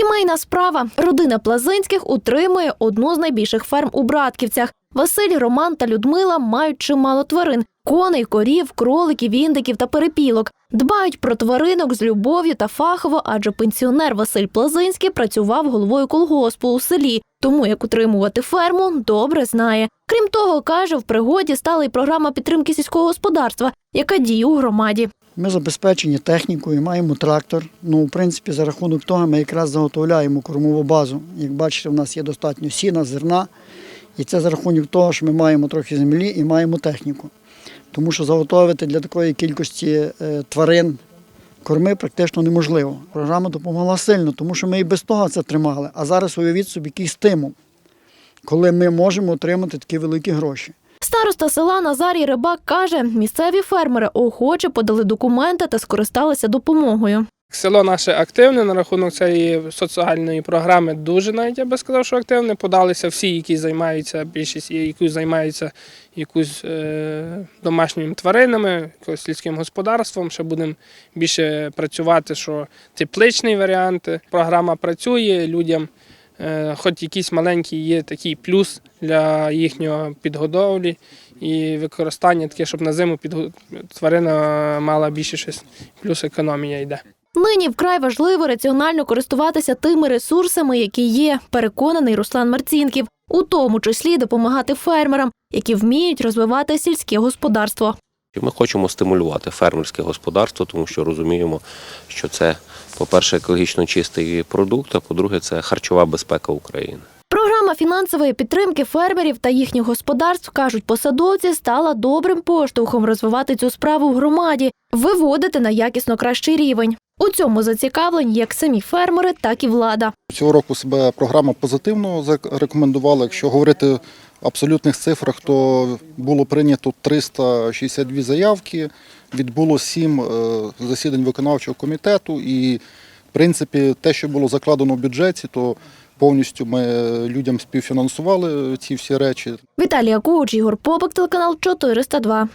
Сімейна справа. Родина Плазинських утримує одну з найбільших ферм у Братківцях. Василь, Роман та Людмила мають чимало тварин: коней, корів, кроликів, індиків та перепілок. Дбають про тваринок з любов'ю та фахово, адже пенсіонер Василь Плазинський працював головою колгоспу у селі, тому як утримувати ферму добре знає. Крім того, каже, в пригоді стала й програма підтримки сільського господарства, яка діє у громаді. Ми забезпечені технікою, маємо трактор. Ну, в принципі, за рахунок того ми якраз заготовляємо кормову базу. Як бачите, в нас є достатньо сіна, зерна. І це за рахунок того, що ми маємо трохи землі і маємо техніку. Тому що заготовити для такої кількості е, тварин корми практично неможливо. Програма допомогла сильно, тому що ми і без того це тримали. А зараз уявіть собі який стимул, коли ми можемо отримати такі великі гроші. Староста села Назарій Рибак каже, місцеві фермери охоче подали документи та скористалися допомогою. Село наше активне на рахунок цієї соціальної програми. Дуже навіть я би сказав, що активне. Подалися всі, які займаються, більшість, які займаються якусь е, домашніми тваринами, якось сільським господарством. Ще будемо більше працювати, що тепличний варіант. Програма працює людям. Е, хоч якийсь маленький є такий плюс для їхнього підгодовлі і використання таке, щоб на зиму підго- тварина мала більше щось, плюс економія йде. Нині вкрай важливо раціонально користуватися тими ресурсами, які є, переконаний Руслан Марцінків, у тому числі допомагати фермерам, які вміють розвивати сільське господарство. Ми хочемо стимулювати фермерське господарство, тому що розуміємо, що це, по-перше, екологічно чистий продукт, а по-друге, це харчова безпека України. Програма фінансової підтримки фермерів та їхніх господарств, кажуть посадовці, стала добрим поштовхом розвивати цю справу в громаді, виводити на якісно кращий рівень. У цьому зацікавлені як самі фермери, так і влада. Цього року себе програма позитивно зарекомендувала. Якщо говорити абсолютних цифрах, то було прийнято 362 заявки, відбуло 7 засідань виконавчого комітету. І, в принципі, те, що було закладено в бюджеті, то повністю ми людям співфінансували ці всі речі. Віталія Коуч, Ігор Попик, телеканал 402.